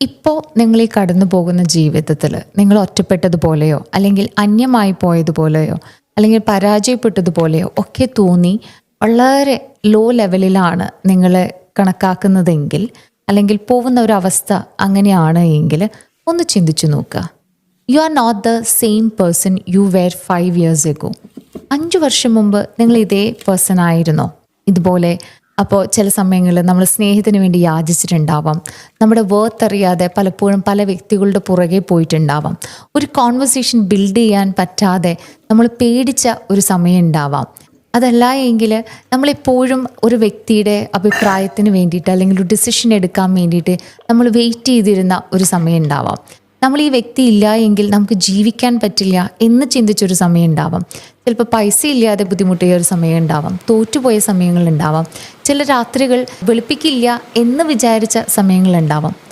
ഇപ്പോൾ നിങ്ങൾ ഈ കടന്നു പോകുന്ന ജീവിതത്തിൽ നിങ്ങൾ ഒറ്റപ്പെട്ടതുപോലെയോ അല്ലെങ്കിൽ അന്യമായി പോയതുപോലെയോ അല്ലെങ്കിൽ പരാജയപ്പെട്ടതുപോലെയോ ഒക്കെ തോന്നി വളരെ ലോ ലെവലിലാണ് നിങ്ങൾ കണക്കാക്കുന്നതെങ്കിൽ അല്ലെങ്കിൽ പോകുന്ന ഒരു അവസ്ഥ അങ്ങനെയാണ് എങ്കിൽ ഒന്ന് ചിന്തിച്ചു നോക്കുക. You are not the same person you were five years ago അഞ്ച് വർഷം മുമ്പ് നിങ്ങൾ ഇതേ പേഴ്സൺ ആയിരുന്നോ? ഇതുപോലെ അപ്പോൾ ചില സമയങ്ങളിൽ നമ്മൾ സ്നേഹത്തിന് വേണ്ടി യാചിച്ചിട്ടുണ്ടാവാം. നമ്മുടെ വേർത്ത് അറിയാതെ പലപ്പോഴും പല വ്യക്തികളുടെ പുറകെ പോയിട്ടുണ്ടാവാം. ഒരു കോൺവെർസേഷൻ ബിൽഡ് ചെയ്യാൻ പറ്റാതെ നമ്മൾ പേടിച്ച ഒരു സമയം ഉണ്ടാവാം. അതല്ല എങ്കിൽ നമ്മളെപ്പോഴും ഒരു വ്യക്തിയുടെ അഭിപ്രായത്തിന് വേണ്ടിയിട്ട് അല്ലെങ്കിൽ ഒരു ഡിസിഷൻ എടുക്കാൻ വേണ്ടിയിട്ട് നമ്മൾ വെയിറ്റ് ചെയ്തിരുന്ന ഒരു സമയം ഉണ്ടാവാം. നമ്മൾ ഈ വ്യക്തി ഇല്ല എങ്കിൽ നമുക്ക് ജീവിക്കാൻ പറ്റില്ല എന്ന് ചിന്തിച്ചൊരു സമയം ഉണ്ടാവാം. ചിലപ്പോൾ പൈസ ഇല്ലാതെ ബുദ്ധിമുട്ടിയ ഒരു സമയം ഉണ്ടാവാം. തോറ്റുപോയ സമയങ്ങളുണ്ടാവാം ചില രാത്രികൾ വെളുപ്പിക്കില്ല എന്ന് വിചാരിച്ച സമയങ്ങളുണ്ടാവാം